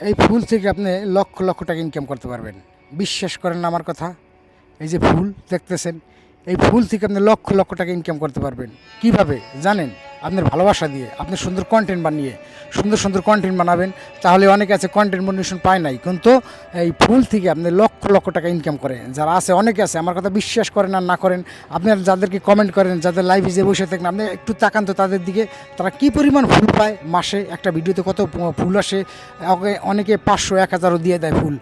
এই ফুল থেকে আপনি লক্ষ লক্ষ টাকা ইনকাম করতে পারবেন। বিশ্বাস করেন না আমার কথা? এই যে ফুল দেখতেছেন, এই ফুল থেকে আপনি লক্ষ লক্ষ টাকা ইনকাম করতে পারবেন। কীভাবে? জানেন? আপনার ভালোবাসা দিয়ে আপনি সুন্দর কন্টেন্ট বানিয়ে, সুন্দর সুন্দর কন্টেন্ট বানাবেন, তাহলে অনেকে আছে কন্টেন্ট মনিটেশন পায় নাই। কিন্তু এই ফুল থেকে আপনি লক্ষ লক্ষ টাকা ইনকাম করেন। যারা আছে, অনেকে আছে, আমার কথা বিশ্বাস করেন আর না করেন। আপনার যাদেরকে কমেন্ট করেন, যাদের লাইভে যে বসে থাকেন, আপনি একটু তাকান তো তাদের দিকে, তারা কী পরিমাণ ফুল পায় মাসে? একটা ভিডিওতে কত ফুল আসে? অনেকে পাঁচশো, এক হাজারও দিয়ে দেয় ফুল।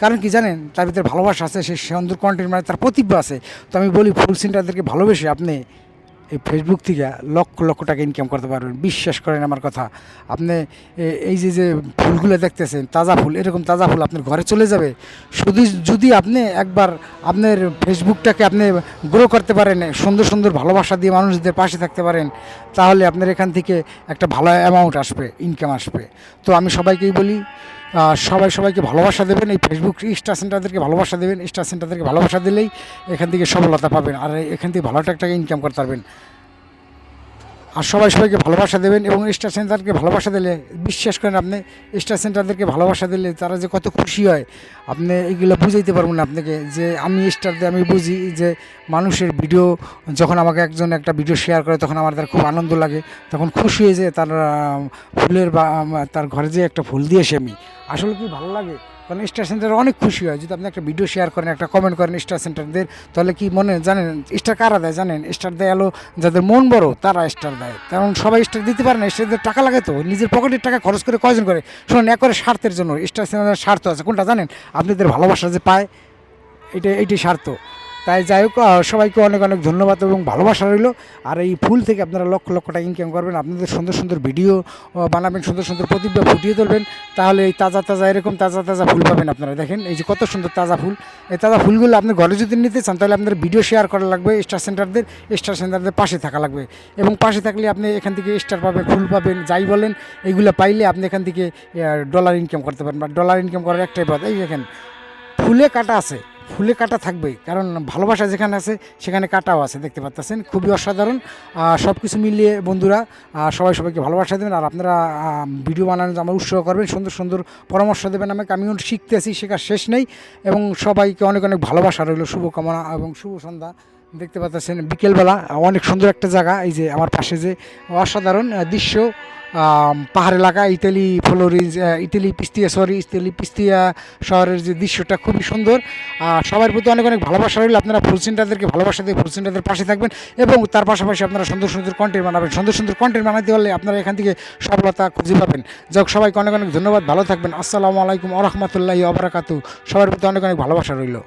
কারণ কি জানেন? তার ভিতরে ভালোবাসা আছে, সে সুন্দর কন্টেন্ট মানে তার প্রতিভা আছে। তো আমি বলি, ফুল সিনটাদেরকে ভালোবেসে আপনি এই ফেসবুক থেকে লক্ষ লক্ষ টাকা ইনকাম করতে পারবেন। বিশ্বাস করেন আমার কথা। আপনি এই যে যে ফুলগুলো দেখতেছেন, তাজা ফুল, এরকম তাজা ফুল আপনার ঘরে চলে যাবে। শুধু যদি আপনি একবার আপনার ফেসবুকটাকে আপনি গ্রো করতে পারেন, সুন্দর সুন্দর ভালোবাসা দিয়ে মানুষদের পাশে থাকতে পারেন, তাহলে আপনার এখান থেকে একটা ভালো অ্যামাউন্ট আসবে ইনকাম আসবে। তো আমি সবাইকেই বলি সবাই সবাইকে ভালোবাসা দেবেন। এই ফেসবুক স্টার সেন্টারদেরকে ভালোবাসা দেবেন। স্টার সেন্টারদেরকে ভালোবাসা দিলেই এখান থেকে সফলতা পাবেন। আর এখান থেকে ভালো একটা ইনকাম করতে পারবেন। আর সবাই সবাইকে ভালোবাসা দেবেন এবং স্টার সেন্টারকে ভালোবাসা দিলে, বিশ্বাস করেন আপনি, স্টার সেন্টারদেরকে ভালোবাসা দিলে তারা যে কত খুশি হয়, আপনি এগুলো বুঝাইতে পারবেন না আপনাকে, যে আমি স্টার দিয়ে আমি বুঝি যে মানুষের ভিডিও যখন আমাকে একজন একটা ভিডিও শেয়ার করে তখন আমার তার খুব আনন্দ লাগে, তখন খুশি হয়ে যায় তার ফুলের বা, তার ঘরে যে একটা ফুল দিয়েছি আমি, আসলে কি ভালো লাগে? কারণ স্টার সেন্টার অনেক খুশি হয়। যদি আপনি একটা ভিডিও শেয়ার করেন, একটা কমেন্ট করেন স্টার সেন্টারদের তাহলে কি মনে জানেন স্টার কারা দেয় জানেন? স্টার দেয় আলো যাদের মন বড়, তারা স্টার দেয়। কারণ সবাই স্টার দিতে পারে না স্টারদের টাকা লাগে তো। নিজের পকেটের টাকা খরচ করে কয়জন করে? শুনুন এক করে স্বার্থের জন্য স্টার সেন্টারের স্বার্থ আছে। কোনটা জানেন? আপনাদের ভালোবাসা যে পায়, এটা এইটাই স্বার্থ। তাই যাই হোক সবাইকে অনেক অনেক ধন্যবাদ এবং ভালোবাসা রইল। আর এই ফুল থেকে আপনারা লক্ষ লক্ষ টাকা ইনকাম করবেন, আপনাদের সুন্দর সুন্দর ভিডিও বানাবেন, সুন্দর সুন্দর প্রতিভা ফুটিয়ে তুলবেন। তাহলে এই তাজা তাজা, এরকম তাজা তাজা ফুল পাবেন আপনারা, দেখেন, এই যে কত সুন্দর তাজা ফুল। এই তাজা ফুলগুলো আপনি ঘরে যদি নিতে চান, তাহলে আপনার ভিডিও শেয়ার করা লাগবে স্টার সেন্টারদের স্টার সেন্টারদের পাশে থাকা লাগবে। এবং পাশে থাকলে আপনি এখান থেকে স্টার পাবেন, ফুল পাবেন, যাই বলেন এইগুলো পাইলে আপনি এখান থেকে ডলার ইনকাম করতে পারেন। বা ডলার ইনকাম করার একটাই পথ, এই দেখেন, ফুলে কাটা আছে। ফুলে কাটা থাকবেই। কারণ ভালোবাসা যেখানে আছে, সেখানে কাটাও আছে, দেখতে পাচ্ছেন খুবই অসাধারণ। সব কিছু মিলিয়ে বন্ধুরা সবাই সবাইকে ভালোবাসা দেবেন। আর আপনারা ভিডিও বানানোর আমার উৎসাহ করবেন। সুন্দর সুন্দর পরামর্শ দেবেন আমাকে। আমিও শিখতেছি, শেখার শেষ নেই। এবং সবাইকে অনেক অনেক ভালোবাসা রইল। শুভকামনা এবং শুভ সন্ধ্যা। দেখতে পাচ্ছেন, বিকেলবেলা, অনেক সুন্দর একটা জায়গা, এই যে আমার পাশে যে অসাধারণ দৃশ্য পাহাড় এলাকা, Italy, ফ্লোরিজ Italy Pistoia sorry Italy Pistoia শহরের যে দৃশ্যটা খুবই সুন্দর। আর সবার প্রতি অনেক অনেক ভালোবাসা রইল, আপনারা ফুল সেন্টারদেরকে ভালোবাসা দিয়ে ফুল সেন্টারদের পাশে থাকবেন এবং তার পাশাপাশি আপনারা সুন্দর সুন্দর কন্টেন্ট বানাবেন। সুন্দর সুন্দর কন্টেন্ট বানাতে পারলে আপনারা এখান থেকে সফলতা খুঁজে পাবেন। যাক সবাইকে অনেক অনেক ধন্যবাদ, ভালো থাকবেন। আসসালামু আলাইকুম আ রহমতুল্লাহি আবরাকাতু সবার প্রতি অনেক অনেক ভালোবাসা রইল।